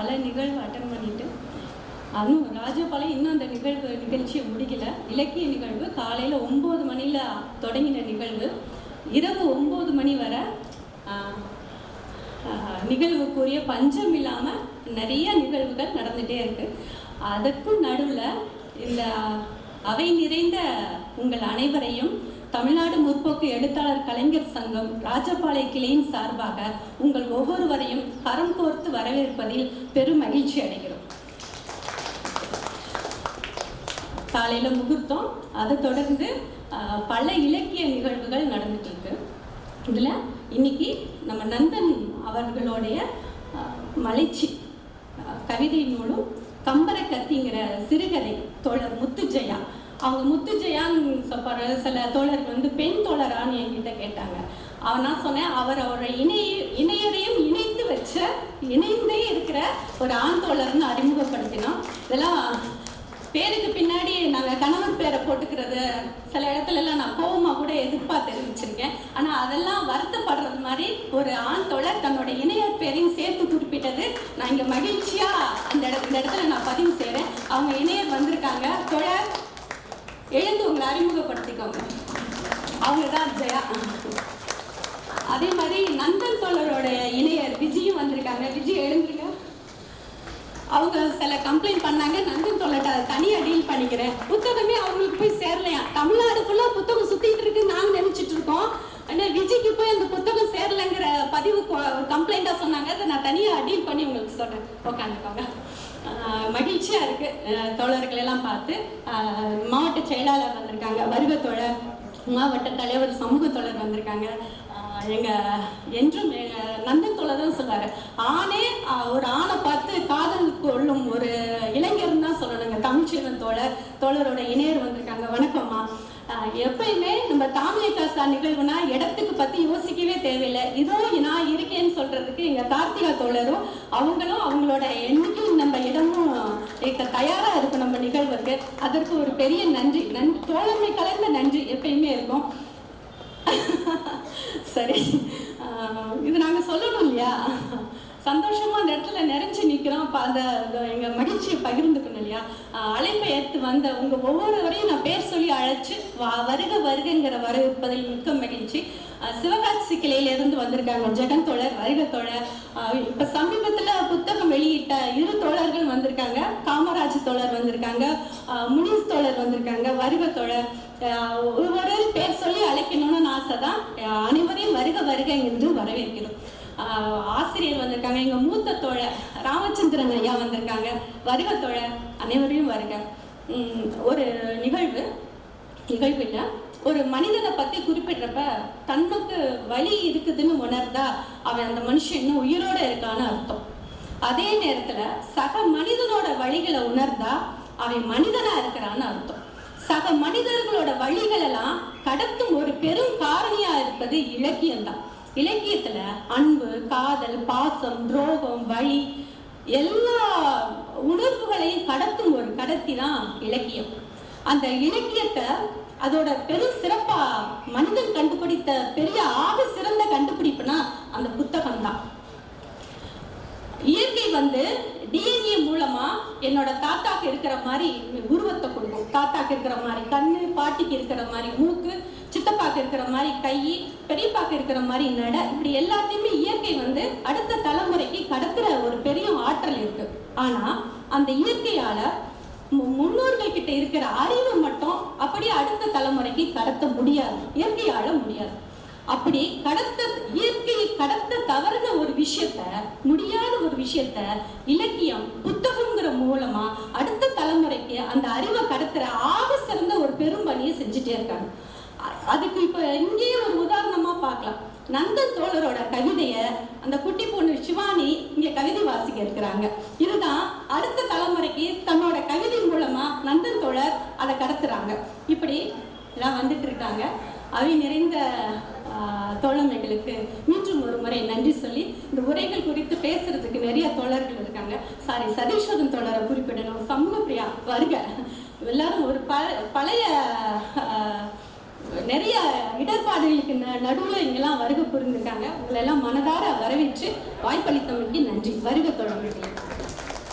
பல நிகழ்வு அட்டன் பண்ணிட்டு அதுவும் ராஜபாளையம் இன்னும் அந்த நிகழ்வு நிகழ்ச்சியை முடிக்கல. இலக்கிய நிகழ்வு காலையில் ஒம்பது மணியில் தொடங்கின நிகழ்வு. இரவு ஒம்பது மணி வரை நிகழ்வுக்குரிய பஞ்சம் இல்லாமல் நிறைய நிகழ்வுகள் நடந்துகிட்டே இருக்கு. அதற்கும் நடுவில் இந்த அவை நிறைந்த உங்கள் அனைவரையும் தமிழ்நாடு முற்போக்கு எழுத்தாளர் கலைஞர் சங்கம் ராஜபாளைய கிளையின் சார்பாக உங்கள் ஒவ்வொருவரையும் கரம் கோர்த்து வரவேற்பதில் பெரும் மகிழ்ச்சி அடைகிறோம். காலையில் முகூர்த்தம். அதை தொடர்ந்து பல இலக்கிய நிகழ்வுகள் நடந்துட்டு இருக்கு இதில் இன்னைக்கு நம்ம நந்தன் அவர்களுடைய மலைச்சி கவிதையின் கவிதை நூலும் கம்பர கத்திங்கிற சிறுகதை தோழர் முத்துஜெயா அவங்க முத்துஜெயான்னு சொல்ற சில தோழர்கள் வந்து பெண் தோழரான்னு என்கிட்ட கேட்டாங்க. அவன் நான் சொன்னேன் அவர் அவரை இணைய இணையரையும் இணைத்து வச்ச இணைந்தே இருக்கிற ஒரு ஆண் தோழர்னு அறிமுகப்படுத்தினோம். இதெல்லாம் பேருக்கு பின்னாடி நாங்கள் கணவன் பேரை போட்டுக்கிறது சில இடத்துல எல்லாம் நான் கோவமாக கூட எதிர்பார்த்து தெரிவிச்சிருக்கேன். ஆனால் அதெல்லாம் வருத்தப்படுறது மாதிரி ஒரு ஆண் தோழர் தன்னோட இணையர் பேரையும் சேர்த்து குறிப்பிட்டது. நான் இங்கே மகிழ்ச்சியாக அந்த இடத்துல இந்த இடத்துல நான் பதிவு செய்கிறேன் அவங்க இணையர் வந்திருக்காங்க. தோழர் எழுந்து உங்களை அறிமுகப்படுத்திக்கோங்க. அவங்க தான் ஜெயா. அதே மாதிரி நந்தன் தோழரோட இணையர் விஜயும் வந்திருக்காங்க. விஜய் எழுந்துருங்க. அவங்க சில கம்ப்ளைண்ட் பண்ணாங்க. நந்தன் தொலைட்ட தனியாக டீல் பண்ணிக்கிறேன். புத்தகமே அவங்களுக்கு போய் சேரலையா? தமிழ்நாடு ஃபுல்லாக புத்தகம் சுற்றிட்டு இருக்குன்னு நாங்கள் நினச்சிட்டு இருக்கோம். ஆனால் விஜய்க்கு போய் அந்த புத்தகம் சேரலைங்கிற பதிவு கம்ப்ளைண்ட்டாக நான் தனியாக டீல் பண்ணி உங்களுக்கு சொல்கிறேன் உட்காந்துக்கோங்க. மகிழ்ச்சியாக இருக்குது தோழர்கள் எல்லாம் பார்த்து மாவட்ட செயலாளர் வந்திருக்காங்க. வருக தோழர் மாவட்ட தலைவர் சமூக தோழர் வந்திருக்காங்க. எங்க என்றும் நந்தன் தோழர் தான் சொல்றாரு. ஆணே ஒரு ஆணை பார்த்து காதல் கொள்ளும் ஒரு இளைஞர்னு தான் சொல்லணுங்க. தமிழ்ச்செல்வன் தோழர் தோழரோட இணையர் வந்திருக்காங்க. வணக்கம்மா எப்பயுமே நம்ம தாமியக்காசா நிகழ்வுனா இடத்துக்கு பத்தி யோசிக்கவே தேவையில்லை. இதோ நான் பண்ணுறதுக்கு எங்கள் கார்த்திகா தோழரும் அவங்களும் அவங்களோட என்னைக்கும் நம்ம இடமும் இருக்க தயாரா இருக்கும் நம்ம நிகழ்வுக்கு. அதற்கு ஒரு பெரிய நன்றி. நன்றி தோழமை கலந்த நன்றி எப்பயுமே இருக்கும். சரி. இது நாங்கள் சொல்லணும் இல்லையா? சந்தோஷமா அந்த இடத்துல நிறைஞ்சு நிற்கிறோம் அப்போ அந்த அந்த எங்கள் மகிழ்ச்சியை பகிர்ந்துக்கணும் இல்லையா? அழைப்பை ஏற்று வந்த உங்கள் ஒவ்வொருவரையும் நான் பேர் சொல்லி அழைச்சு வா வருக வருகங்கிற வரவேற்பதில் மிக்க மகிழ்ச்சி. சிவ சிவகாசி கிளையிலேருந்து வந்திருக்காங்க. ஜெகன் தோழர் வருக தோழர் இப்போ சமீபத்தில் புத்தகம் வெளியிட்ட இரு தோழர்கள் வந்திருக்காங்க. காமராஜ் தோழர் வந்திருக்காங்க முனிஸ் தோழர் வந்திருக்காங்க வருக தோழர். ஒவ்வொரு பேர் சொல்லி அழைக்கணும்னு ஆசை தான் அனைவரையும் வருக வருக என்று வரவேற்கிறோம். ஆசிரியர் வந்திருக்காங்க. எங்க மூத்த தோழர் ராமச்சந்திரன் ஐயா வந்திருக்காங்க. வருக தோழர் அனைவரையும் வருக. ஒரு நிகழ்வு நிகழ்வு இல்லை ஒரு மனிதனை பத்தி குறிப்பிடுறப்ப தன்னுக்கு வலி இருக்குதுன்னு உணர்ந்தா அவன் அந்த மனுஷன் இன்னும் உயிரோட இருக்கான்னு அர்த்தம். அதே நேரத்துல சக மனிதனோட வழிகளை உணர்ந்தா அவன் மனிதனா இருக்கிறான்னு அர்த்தம். சக மனிதர்களோட வழிகள் எல்லாம் கடத்தும் ஒரு பெரும் காரணியா இருப்பது இலக்கியம்தான். இலக்கியத்துல அன்பு காதல் பாசம் துரோகம் வழி எல்லா உணர்வுகளையும் கடத்தும் ஒரு கடத்தி தான் இலக்கியம். அந்த இலக்கியத்தை அதோட பெரும் சிறப்பா மனிதன் கண்டுபிடித்த பெரிய ஆக சிறந்த கண்டுபிடிப்புனா அந்த புத்தகம் தான் இயற்கை வந்து டிஎன்ஏ மூலமா என்னோட தாத்தாக்கு இருக்கிற மாதிரி உருவத்தை கொடுக்கும். தாத்தாக்கு இருக்கிற மாதிரி கண்ணு பாட்டிக்கு இருக்கிற மாதிரி மூக்கு சித்தப்பாக்கு இருக்கிற மாதிரி கை பெரியப்பாக்கு இருக்கிற மாதிரி நட இப்படி எல்லாத்தையுமே இயற்கை வந்து அடுத்த தலைமுறைக்கு கடத்துற ஒரு பெரிய ஆற்றல் இருக்கு. ஆனா அந்த இயற்கையால முன்னோர்கள் கிட்ட இருக்கிற அறிவு மட்டும் அப்படியே அடுத்த தலைமுறைக்கு கடத்த முடியாது இயற்கையால முடியாது. அப்படி கடத்த இயற்கையை கடத்த தவறுன ஒரு விஷயத்த முடியாத ஒரு விஷயத்த இலக்கியம் புத்தகங்கிற மூலமா அடுத்த தலைமுறைக்கு அந்த அறிவை கடத்துற ஆக சிறந்த ஒரு பெரும் பணியை செஞ்சுட்டே இருக்காங்க. அதுக்கு இப்ப இங்கேயே ஒரு உதாரணமா பார்க்கலாம். நந்தன் தோழரோட கவிதைய அந்த குட்டி பொண்ணு சிவானி இங்க கவிதை வாசிக்க இருக்கிறாங்க. இதுதான் அடுத்த தன்னோட கவிதை மூலமா நந்தன் தோழர் அதை கடத்துறாங்க. இப்படி எல்லாம் வந்துட்டு இருக்காங்க. அவை நிறைந்த தோழமைகளுக்கு மீண்டும் ஒரு முறை நன்றி சொல்லி இந்த உரைகள் குறித்து பேசுறதுக்கு நிறைய தோழர்கள் இருக்காங்க. சாரி சதீஸ்வரன் தோழரை குறிப்பிடணும். சமூக பிரியா வருக. எல்லாரும் ஒரு ப பழைய நிறைய இடர்பாடுகளுக்கு நடுவில் இங்கெல்லாம் வருகை புரிந்திருக்காங்க உங்களை எல்லாம் மனதார வரவேற்று வாய்ப்பளித்தமைக்கு நன்றி. வருக தோழர்களுக்கு